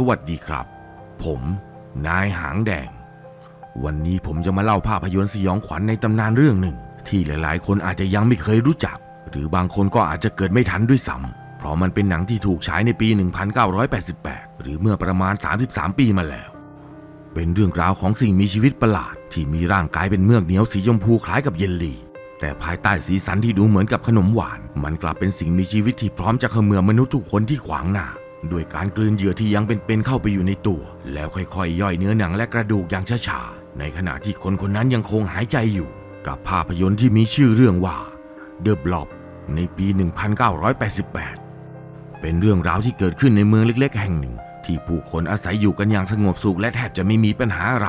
สวัสดีครับ ผมนายหางแดง วันนี้ผมจะมาเล่าภาพยนตร์สยองขวัญในตำนานเรื่องหนึ่ง ที่หลาย ๆ คนอาจจะยังไม่เคยรู้จัก หรือบางคนก็อาจจะเกิดไม่ทันด้วยซ้ำเพราะมันเป็นหนังที่ถูกฉายในปี 1988 หรือเมื่อประมาณ 33 ปีมาแล้ว เป็นเรื่องราวของสิ่งมีชีวิตประหลาด ที่มีร่างกายเป็นเมือกเหนียวสีชมพูคล้ายกับเยลลี่แต่ภายใต้สีสันที่ดูเหมือนกับขนมหวาน มันกลับเป็นสิ่งมีชีวิตที่พร้อมจะเขมือมนุษย์ทุกคนที่ขวางหน้า ด้วยการกลืนเหยื่อที่ยังเป็นๆเข้าไปอยู่ในตัว แล้วค่อยๆย่อยเนื้อหนังและกระดูกอย่างช้าๆในขณะที่คนคนนั้นยังคงหายใจอยู่ กับภาพยนตร์ที่มีชื่อเรื่องว่า The Blob ในปี 1988 เป็นเรื่องราวที่เกิดขึ้นในเมืองเล็ก ๆ แห่งหนึ่ง ที่ผู้คนอาศัยอยู่กันอย่างสงบสุขและแทบจะไม่มีปัญหาอะไร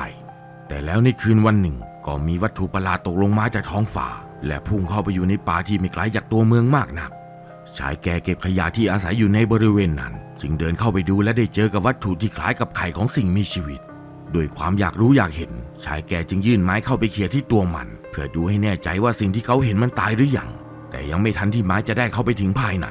แต่แล้วในคืนวันหนึ่ง ก็มีวัตถุประหลาดตกลงมาจากท้องฟ้า และพุ่งเข้าไปอยู่ในป่าที่ไม่ไกลจากตัวเมืองมากนัก ชายแก่เก็บขยะที่อาศัยอยู่ในบริเวณนั้น จึงเดินเข้าไปดูและได้เจอกับวัตถุที่คล้ายกับไข่ของสิ่งมีชีวิตด้วยความอยากรู้อยากเห็น ชายแก่จึงยื่นไม้เข้าไปเขี่ยที่ตัวมัน เพื่อดูให้แน่ใจว่าสิ่งที่เขาเห็นมันตายหรือยัง แต่ยังไม่ทันที่ไม้จะได้เข้าไปถึงภายใน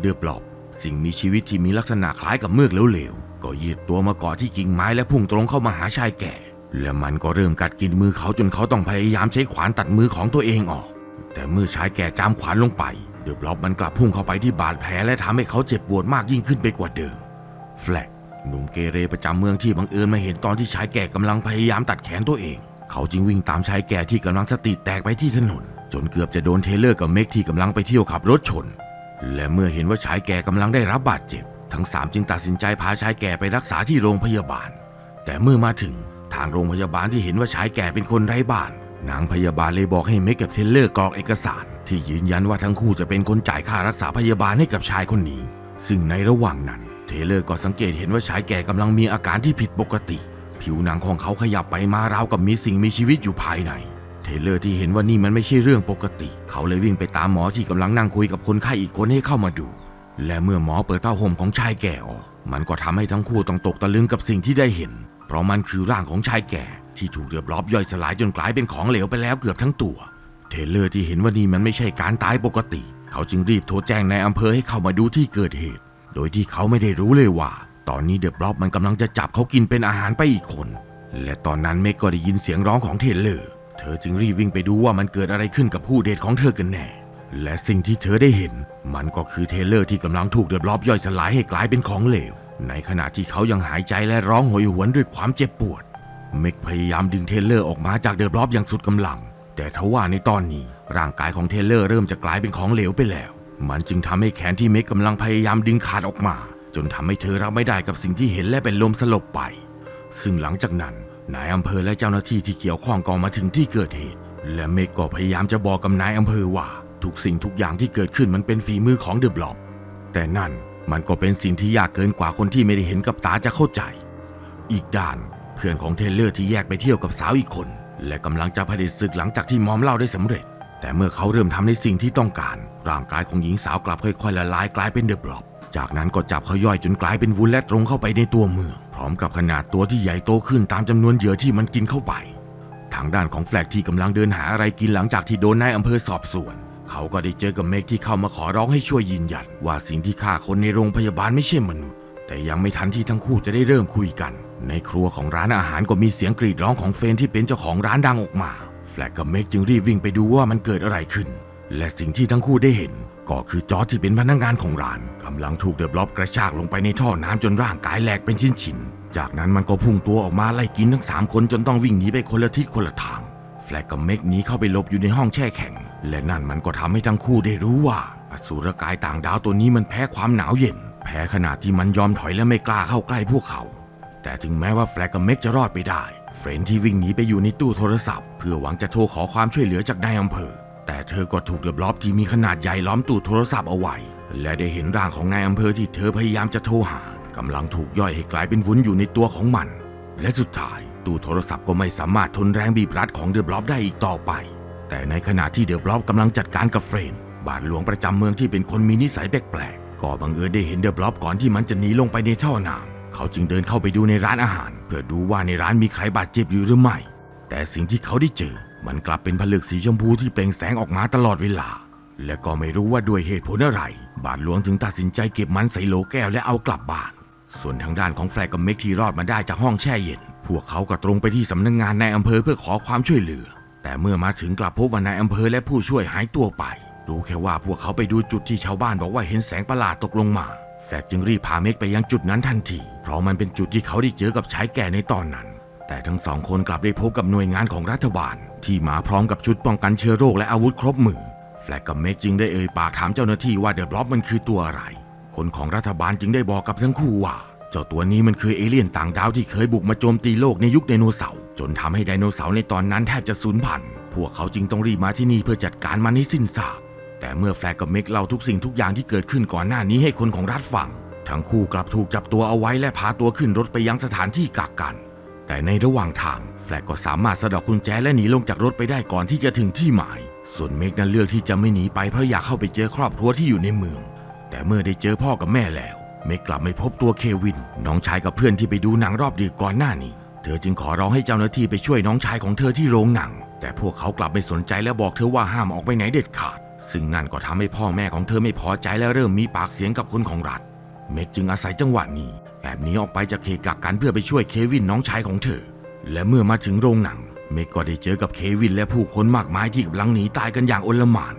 เดือบหลอบสิ่งมีชีวิตที่มีลักษณะคล้ายกับเมือกเหลวๆก็ยืดตัวมาเกาะที่กิ่งไม้และพุ่งตรงเข้ามาหาชายแก่ และมันก็เริ่มกัดกินมือเขาจนเขาต้องพยายามใช้ขวานตัดมือของตัวเองออก แต่เมื่อชายแก่จามขวานลงไป เดือบล็อบมันกลับพุ่งเข้าไปที่บาดแผลและทำให้เขาเจ็บปวดมากยิ่งขึ้นไปกว่าเดิม แฟลกหนุ่มเกเรประจำเมืองที่บังเอิญมาเห็นตอนที่ชายแก่กำลังพยายามตัดแขนตัวเอง เขาจึงวิ่งตามชายแก่ที่กำลังสติแตกไปที่ถนน จนเกือบจะโดนเทเลอร์กับเมกที่กำลังไปเที่ยวขับรถชน และเมื่อเห็นว่าชายแก่กำลังได้รับบาดเจ็บ ทั้งสามจึงตัดสินใจพาชายแก่ไปรักษาที่โรงพยาบาล แต่เมื่อมาถึงทางโรงพยาบาลที่เห็นว่าชายแก่เป็นคนไร้บ้าน นางพยาบาลเลยบอกให้เมกกับเทเลอร์กรอกเอกสาร ที่ยืนยันว่าทั้งคู่จะเป็นคนจ่ายค่ารักษาพยาบาลให้กับชายคนนี้ ซึ่งในระหว่างนั้น เทเลอร์ก็สังเกตเห็นว่าชายแก่กำลังมีอาการที่ผิดปกติ ผิวหนังของเขาขยับไปมาราวกับมีสิ่งมีชีวิตอยู่ภายใน เทเลอร์ที่เห็นว่านี่มันไม่ใช่เรื่องปกติ เขาเลยวิ่งไปตามหมอที่กำลังนั่งคุยกับคนไข้อีกคนให้เข้ามาดู และเมื่อหมอเปิดผ้าห่มของชายแก่ออกมันก็ทำให้ทั้งคู่ต้องตกตะลึงกับสิ่งที่ได้เห็น เพราะมันคือร่างของชายแก่ที่ถูกเดือบรอบย่อยสลายจนกลายเป็นของเหลวไปแล้วเกือบทั้งตัว เทเลอร์ที่เห็นว่านี่มันไม่ใช่การตายปกติ เขาจึงรีบโทรแจ้งในายอำเภอให้เข้ามาดูที่เกิดเหตุ โดยที่เขาไม่ได้รู้เลยว่า ตอนนี้เดือบรอบมันกำลังจะจับเขากินเป็นอาหารไปอีกคน และตอนนั้นเมกก็ได้ยินเสียงร้องของเทเลอร์ เธอจึงรีบวิ่งไปดูว่ามันเกิดอะไรขึ้นกับผู้เดทของเธอกันแน่ และสิ่งที่เธอได้เห็น มันก็คือเทเลอร์ที่กำลังถูกเดือบรอบย่อยสลายให้กลายเป็นของเหลว ในขณะที่เขายังหายใจและร้องโหยหวนด้วยความเจ็บปวด เมกพยายามดึงเทเลอร์ออกมาจากเดือบรอบอย่างสุดกำลัง แต่ทว่าในตอนนี้ ร่างกายของเทเลอร์เริ่มจะกลายเป็นของเหลวไปแล้ว มันจึงทำให้แขนที่เมกกำลังพยายามดึงขาดออกมา จนทำให้เธอรับไม่ได้กับสิ่งที่เห็นและเป็นลมสลบไป ซึ่งหลังจากนั้นนายอำเภอและเจ้าหน้าที่ที่เกี่ยวข้องก็มาถึงที่เกิดเหตุ และเมกก็พยายามจะบอกกับนายอำเภอว่า ทุกสิ่งทุกอย่างที่เกิดขึ้นมันเป็นฝีมือของเดอะบล็อบแต่นั่นมันก็เป็นสิ่งที่ยากเกินกว่าคนที่ไม่ได้เห็นกับตาจะเข้าใจ อีกด้านเพื่อนของเทเลอร์ที่แยกไปเที่ยวกับสาวอีกคน และกำลังจะผลิตศึกหลังจากที่มอมเหล้าได้สำเร็จ แต่เมื่อเขาเริ่มทำในสิ่งที่ต้องการ ร่างกายของหญิงสาวกลับค่อยๆละลายกลายเป็นเดอะบลอบจากนั้นก็จับเขาย่อยจนกลายเป็นวุ้นและตรงเข้าไปในตัวเมือง พร้อมกับขนาดตัวที่ใหญ่โตขึ้นตามจำนวนเหยื่อที่มันกินเข้าไป ทางด้านของแฟลกที่กำลังเดินหาอะไรกินหลังจากที่โดนนายอำเภอสอบสวน เขาก็ได้เจอกับเมกที่เข้ามาขอร้องให้ช่วยยืนยัน ว่าสิ่งที่ฆ่าคนในโรงพยาบาลไม่ใช่มนุษย์ แต่ยังไม่ทันที่ทั้งคู่จะได้เริ่มคุยกัน ในครัวของร้านอาหารก็มีเสียงกรีดร้องของเฟนที่เป็นเจ้าของร้านดังออกมา แฟลกกับเมกจึงรีบวิ่งไปดูว่ามันเกิดอะไรขึ้น และสิ่งที่ทั้งคู่ได้เห็น ก็คือจอร์จที่เป็นพนักงานของร้านกำลังถูกเดอบล็อบกระชากลงไปในท่อน้ำจนร่างกายแหลกเป็นชิ้นๆ จากนั้นมันก็พุ่งตัวออกมาไล่กินทั้งสามคนจนต้องวิ่งหนีไปคนละทิศคนละทาง แฟลกกับเมกหนีเข้าไปหลบอยู่ในห้องแช่แข็ง และนั่นมันก็ทำให้ทั้งคู่ได้รู้ว่าอสูรกายต่างดาวตัวนี้มันแพ้ความหนาวเย็น แพ้ขนาดที่มันยอมถอยและไม่กล้าเข้าใกล้พวกเขา แต่ถึงแม้ว่าแฟลกกับเมกจะรอดไปได้ เฟรนที่วิ่งหนีไปอยู่ในตู้โทรศัพท์ เพื่อหวังจะโทรขอความช่วยเหลือจากนายอำเภอ แต่เธอก็ถูกเดือบล็อบที่มีขนาดใหญ่ล้อมตู้โทรศัพท์เอาไว้ และได้เห็นร่างของนายอำเภอที่เธอพยายามจะโทรหากำลังถูกย่อยให้กลายเป็นวุ้นอยู่ในตัวของมัน และสุดท้ายตู้โทรศัพท์ก็ไม่สามารถทนแรงบีบรัดของเดอะบล็อบได้อีกต่อไป แต่ในขณะที่เดอะบล็อบกำลังจัดการกับเฟรนบาทหลวงประจำเมืองที่เป็นคนมีนิสัยแปลกๆก็บังเอิญได้เห็นเดอะบล็อบก่อนที่มันจะหนีลงไปในท่อน้ำ เขาจึงเดินเข้าไปดูในร้านอาหาร เพื่อดูว่าในร้านมีใครบาดเจ็บอยู่หรือไม่ แต่สิ่งที่เขาได้เจอ มันกลับเป็นผลึกสีชมพูที่เปล่งแสงออกมาตลอดเวลา และก็ไม่รู้ว่าด้วยเหตุผลอะไร บาทหลวงถึงตัดสินใจเก็บมันใส่โหลแก้วและเอากลับบ้าน ส่วนทางด้านของแฟลกกับเมกที่รอดมาได้จากห้องแช่เย็น พวกเขาก็ตรงไปที่สำนักงงานในอำเภอเพื่อขอความช่วยเหลือ แต่เมื่อมาถึงกลับพบว่านายอำเภอและผู้ช่วยหายตัวไป รู้แค่ว่าพวกเขาไปดูจุดที่ชาวบ้านบอกว่าเห็นแสงประหลาดตกลงมา ลกจึงรีบพาเมกไปยังจุดนั้นทันที เพราะมันเป็นจุดที่เขาได้เจอกับชายแก่ในตอนนั้น แต่ทั้งสองคนกลับได้พบกับหน่วยงานของรัฐบาล ที่มาพร้อมกับชุดป้องกันเชื้อโรคและอาวุธครบมือ แฟลกกับเมกจึงได้เอ่ยปากถามเจ้าหน้าที่ว่าเดอะบล็อบมันคือตัวอะไร คนของรัฐบาลจึงได้บอกกับทั้งคู่ว่า เจ้าตัวนี้มันคือเอเลี่ยนต่างดาวที่เคยบุกมาโจมตีโลกในยุคไดโนเสาร์ จนทำให้ไดโนเสาร์ในตอนนั้นแทบจะสูญพันธุ์ พวกเขาจึงต้องรีบมาที่นี่เพื่อจัดการมันให้สิ้นซาก แต่เมื่อแฟลกกับเมกเล่าทุกสิ่งทุกอย่างที่เกิดขึ้นก่อนหน้านี้ให้คนของรัฐฟัง ทั้งคู่กลับถูกจับตัวเอาไว้และพาตัวขึ้นรถไปยังสถานที่กักกัน แต่ในระหว่างทางแฟลกก็สามารถสะดอกกุญแจและหนีลงจากรถไปได้ก่อนที่จะถึงที่หมาย ส่วนเมกนั้นเลือกที่จะไม่หนีไปเพราะอยากเข้าไปเจอครอบครัวที่อยู่ในเมือง แต่เมื่อได้เจอพ่อกับแม่แล้ว เมกกลับไม่พบตัวเควิน น้องชายกับเพื่อนที่ไปดูหนังรอบดึกก่อนหน้านี้เธอจึงขอร้องให้เจ้าหน้าที่ไปช่วยน้องชายของเธอที่โรงหนัง แต่พวกเขากลับไม่สนใจและบอกเธอว่าห้ามออกไปไหนเด็ดขาด ซึ่งนั่นก็ทำให้พ่อแม่ของเธอไม่พอใจและเริ่มมีปากเสียงกับคนของรัฐ เม็กจึงอาศัยจังหวะนี้แอบหนีออกไปจากเขตกักกันเพื่อไปช่วยเควินน้องชายของเธอ และเมื่อมาถึงโรงหนัง เมกก็ได้เจอกับเควินและผู้คนมากมายที่กำลังหนีตายกันอย่างโอลหม่าน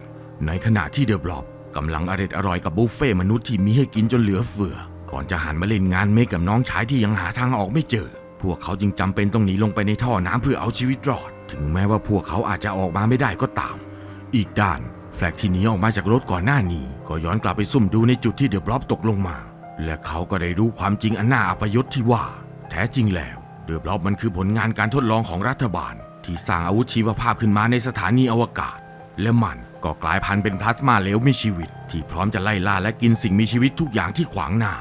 ในขณะที่เดอะบล็อบกำลังอร่อยอร่อยกับบุฟเฟ่มนุษย์ที่มีให้กินจนเหลือเฟือ ก่อนจะหันมาเล่นงานเมกกับน้องชายที่ยังหาทางออกไม่เจอ พวกเขาจึงจำเป็นต้องหนีลงไปในท่อน้ำเพื่อเอาชีวิตรอด ถึงแม้ว่าพวกเขาอาจจะออกมาไม่ได้ก็ตาม อีกด้าน แฟลกที่หนีออกมาจากรถก่อนหน้านี้ ก็ย้อนกลับไปซุ่มดูในจุดที่เดอะบล็อบตกลงมา และเขาก็ได้รู้ความจริงอันน่าอัปยศที่ว่า แท้จริงแล้วเดอะบล็อบมันคือผลงานการทดลองของรัฐบาล ที่สร้างอาวุธชีวภาพขึ้นมาในสถานีอวกาศ และมันก็กลายพันธุ์เป็นพลาสมาเหลวมีชีวิต ที่พร้อมจะไล่ล่าและกินสิ่งมีชีวิตทุกอย่างที่ขวางหน้า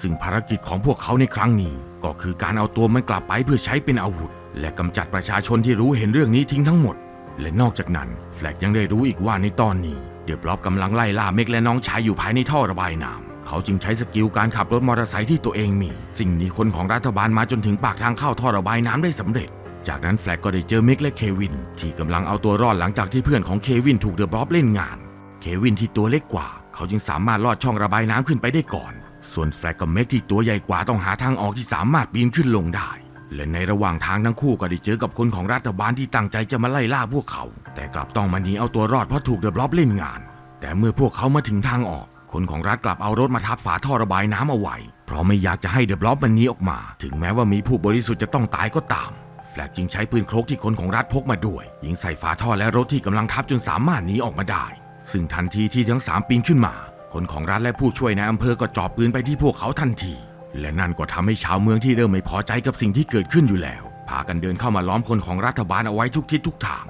ซึ่งภารกิจของพวกเขาในครั้งนี้ ก็คือการเอาตัวมันกลับไปเพื่อใช้เป็นอาวุธ และกำจัดประชาชนที่รู้เห็นเรื่องนี้ทิ้งทั้งหมด และนอกจากนั้น แฟลกยังได้รู้อีกว่าในตอนนี้ เดอบล็อบกำลังไล่ล่าเมกและน้องชายอยู่ภายในท่อระบายน้ำเขาจึงใช้สกิลการขับรถมอเตอร์ไซค์ที่ตัวเองมี สิ่งนี้คนของรัฐบาลมาจนถึงปากทางเข้าท่อระบายน้ำได้สำเร็จ จากนั้นแฟลกก็ได้เจอเมกและเควิน ที่กำลังเอาตัวรอดหลังจากที่เพื่อนของเควินถูกเดอะบล็อบเล่นงาน เควินที่ตัวเล็กกว่า เขาจึงสามารถลอดช่องระบายน้ำขึ้นไปได้ก่อน ส่วนแฟลกกับเมกที่ตัวใหญ่กว่าต้องหาทางออกที่สามารถปีนขึ้นลงได้ และในระหว่างทางทั้งคู่ก็ได้เจอกับคนของรัฐบาลที่ตั้งใจจะมาไล่ล่าพวกเขา แต่กลับต้องมาหนีเอาตัวรอดเพราะถูกเดอะบล็อบเล่นงาน แต่เมื่อพวกเขามาถึงทางออก คนของรัฐกลับเอารถมาทับฝาท่อระบายน้ำเอาไว้เพราะไม่อยากจะให้เดอะบล็อบมันหนีออกมา ถึงแม้ว่ามีผู้บริสุทธิ์จะต้องตายก็ตาม แฟลกจึงใช้ปืนครกที่คนของรัฐพกมาด้วยยิงใส่ฝาท่อและรถที่กำลังทับจนสามารถหนีออกมาได้ ซึ่งทันทีที่ทั้งสามปีนขึ้นมา คนของรัฐและผู้ช่วยในอำเภอก็จ่อปืนไปที่พวกเขาทันที และนั่นก็ทำให้ชาวเมืองที่เริ่มไม่พอใจกับสิ่งที่เกิดขึ้นอยู่แล้ว พากันเดินเข้ามาล้อมคนของรัฐบาลเอาไว้ทุกทิศทุกทาง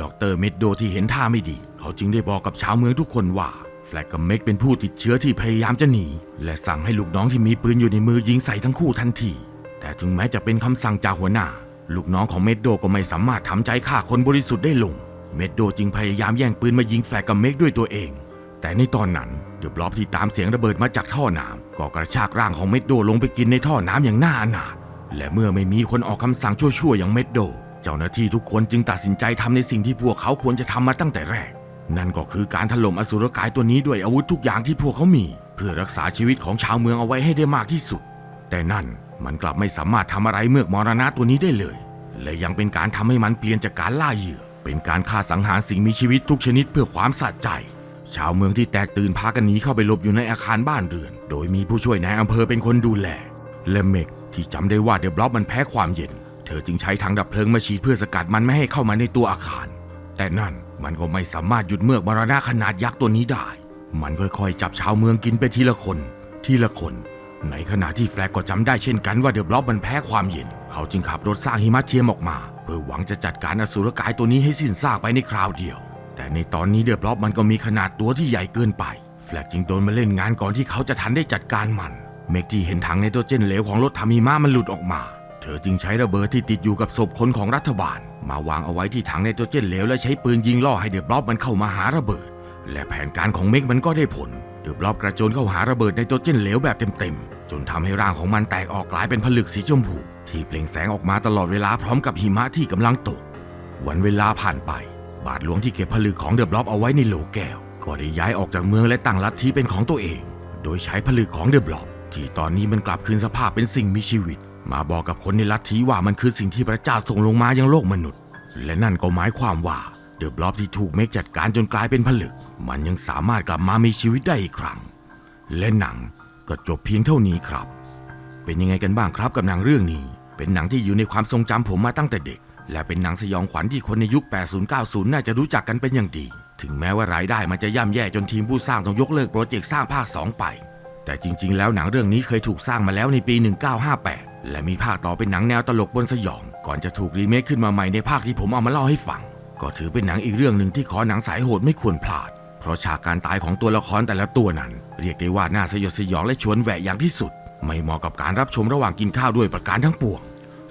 ดรเมดโดที่เห็นท่าไม่ดี เขาจึงได้บอกกับชาวเมืองทุกคนว่า แฟลกกับเมกเป็นผู้ติดเชื้อที่พยายามจะหนี และสั่งให้ลูกน้องที่มีปืนอยู่ในมือยิงใส่ทั้งคู่ทันที แต่ถึงแม้จะเป็นคำสั่งจากหัวหน้า ลูกน้องของเมดโดก็ไม่สามารถทำใจฆ่าคนบริสุทธิ์ได้ลง เมดโดจึงพยายามแย่งปืนมายิงแฟลกกับเมกด้วยตัวเอง แต่ในตอนนั้น เดอบล็อบที่ตามเสียงระเบิดมาจากท่อน้ำก็กระชากร่างของเมดโดลงไปกินในท่อน้ำอย่างน่าอนาถและเมื่อไม่มีคนออกคำสั่งชั่วๆอย่างเมดโด เจ้าหน้าที่ทุกคนจึงตัดสินใจทำในสิ่งที่พวกเขาควรจะทำมาตั้งแต่แรก นั่นก็คือการถล่มอสุรกายตัวนี้ด้วยอาวุธทุกอย่างที่พวกเขามี เพื่อรักษาชีวิตของชาวเมืองเอาไว้ให้ได้มากที่สุด แต่นั่นมันกลับไม่สามารถทำอะไรเมือกมรณะตัวนี้ได้เลย และยังเป็นการทำให้มันเปลี่ยนจากการล่าเหยื่อ เป็นการฆ่าสังหารสิ่งมีชีวิตทุกชนิดเพื่อความสะใจ ชาวเมืองที่แตกตื่นพากันหนีเข้าไปหลบอยู่ในอาคารบ้านเรือน โดยมีผู้ช่วยนายอำเภอเป็นคนดูแล และเมกที่จำได้ว่าเดบล็อบมันแพ้ความเย็น เธอจึงใช้ถังดับเพลิงมาฉีดเพื่อสกัดมันไม่ให้เข้ามาในตัวอาคาร แต่นั่นมันก็ไม่สามารถหยุดเมือกมรณะขนาดยักษ์ตัวนี้ได้ มันค่อยๆ จับชาวเมืองกินไปทีละคน ทีละคน ในขณะที่แฟลกก็จำได้เช่นกันว่าเดบล็อบมันแพ้ความเย็น เขาจึงขับรถสร้างหิมะเทียมออกมา เพื่อหวังจะจัดการอสุรกายตัวนี้ให้สิ้นซากไปในคราวเดียว แต่ในตอนนี้เดอะบล็อบมันก็มีขนาดตัวที่ใหญ่เกินไป แฟลกจึงโดนมาเล่นงานก่อนที่เขาจะทันได้จัดการมัน เมกที่เห็นถังไนโตรเจนเหลวของรถทำหิมะมันหลุดออกมา เธอจึงใช้ระเบิดที่ติดอยู่กับศพคนของรัฐบาล มาวางเอาไว้ที่ถังไนโตรเจนเหลวและใช้ปืนยิงล่อให้เดอะบล็อบมันเข้ามาหาระเบิด และแผนการของเมกมันก็ได้ผล เดอะบล็อบกระโจนเข้าหาระเบิดไนโตรเจนเหลวแบบเต็มๆ จนทำให้ร่างของมันแตกออกกลายเป็นผลึกสีชมพูที่เปล่งแสงออกมาตลอดเวลาพร้อมกับหิมะที่กำลังตก วันเวลาผ่านไป บาทหลวงที่เก็บผลึกของเดอะบล็อบเอาไว้ในโหลแก้ว ก็ได้ย้ายออกจากเมืองและตั้งลัทธิเป็นของตัวเอง โดยใช้ผลึกของเดอะบล็อบที่ตอนนี้มันกลับคืนสภาพเป็นสิ่งมีชีวิต มาบอกกับคนในลัทธิว่ามันคือสิ่งที่พระเจ้าส่งลงมายังโลกมนุษย์ และนั่นก็หมายความว่าเดอะบล็อบที่ถูกเมกจัดการจนกลายเป็นผลึก มันยังสามารถกลับมามีชีวิตได้อีกครั้ง และหนังก็จบเพียงเท่านี้ครับ เป็นยังไงกันบ้างครับกับหนังเรื่องนี้ เป็นหนังที่อยู่ในความทรงจำผมมาตั้งแต่เด็ก และเป็นหนังสยองขวัญที่คนในยุค 80-90 น่าจะรู้จักกันเป็นอย่างดี ถึงแม้ว่ารายได้มันจะย่ำแย่จนทีมผู้สร้างต้องยกเลิกโปรเจกต์สร้างภาค 2 ไป แต่จริง ๆ แล้วหนังเรื่องนี้เคยถูกสร้างมาแล้วในปี 1958 และมีภาคต่อเป็นหนังแนวตลกบนสยอง ก่อนจะถูกรีเมคขึ้นมาใหม่ในภาคที่ผมเอามาเล่าให้ฟัง ก็ถือเป็นหนังอีกเรื่องหนึ่งที่ขอหนังสายโหดไม่ควรพลาด เพราะฉากการตายของตัวละครแต่ละตัวนั้น เรียกได้ว่าน่าสยดสยองและชวนแหวะอย่างที่สุด ไม่เหมาะกับการรับชมระหว่างกินข้าวด้วยประการทั้งปวง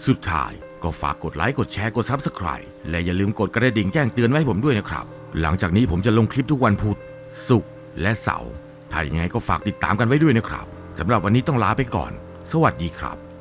สุดท้าย ก็ฝากกดไลค์กดแชร์กด Subscribe และอย่าลืมกดกระดิ่งแจ้งเตือนไว้ให้ผมด้วยนะครับ หลังจากนี้ผมจะลงคลิปทุกวันพุธศุกร์และเสาร์ถ้าอย่างไงก็ฝากติดตามกันไว้ด้วยนะครับสำหรับวันนี้ต้องลาไปก่อน สวัสดีครับ